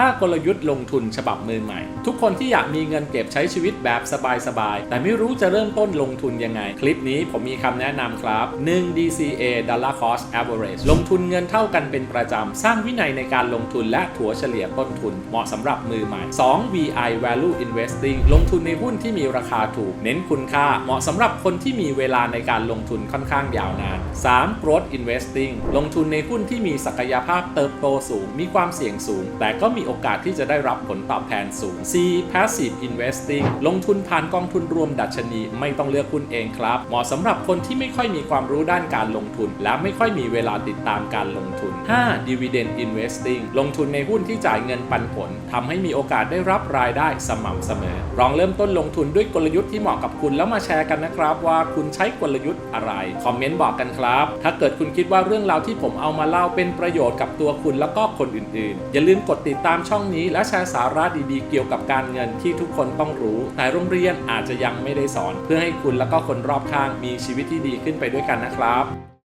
5 กลยุทธ์ลงทุนฉบับมือใหม่ ทุกคนที่อยากมีเงินเก็บใช้ชีวิตแบบสบายๆ แต่ไม่รู้จะเริ่มต้นลงทุนยังไง คลิปนี้ผมมีคำแนะนำครับ 1 DCA Dollar Cost Average ลงทุนเงินเท่ากันเป็นประจำ สร้างวินัยในการลงทุนและถัวเฉลี่ยต้นทุน เหมาะสำหรับมือใหม่ 2 VI Value Investing ลงทุนในหุ้นที่มีราคาถูก เน้นคุณค่า เหมาะสำหรับคนที่มีเวลาในการลงทุนค่อนข้างยาวนาน 3 Growth Investing ลงทุนในหุ้นที่มีศักยภาพเติบโตสูง มีความเสี่ยงสูง แต่ก็มีโอกาสที่จะได้รับผลตอบแทนสูง4 Passive Investing ลงทุนผ่านกองทุนรวมดัชนีไม่ต้องเลือกหุ้นเองครับ เหมาะสำหรับคนที่ไม่ค่อยมีความรู้ด้านการลงทุน และไม่ค่อยมีเวลาติดตามการลงทุน 5. Dividend Investing ลงทุนในหุ้นที่จ่ายเงินปันผลทำให้มีโอกาสได้รับรายได้สม่ำเสมอ ลองเริ่มต้นลงทุนด้วยกลยุทธ์ที่เหมาะกับคุณแล้วมาแชร์กันนะครับ ว่าคุณใช้กลยุทธ์อะไร คอมเมนต์บอกกันครับ ถ้าเกิดคุณคิดว่าเรื่องราวที่ผมเอามาเล่าเป็นประโยชน์กับตัวคุณแล้วก็คนอื่นๆ อย่าลืมกดติดตามามช่องนี้และแชร์สาระดีๆ เกี่ยวกับการเงินที่ทุกคนต้องรู้ แต่โรงเรียนอาจจะยังไม่ได้สอน เพื่อให้คุณและก็คนรอบข้างมีชีวิตที่ดีขึ้นไปด้วยกันนะครับ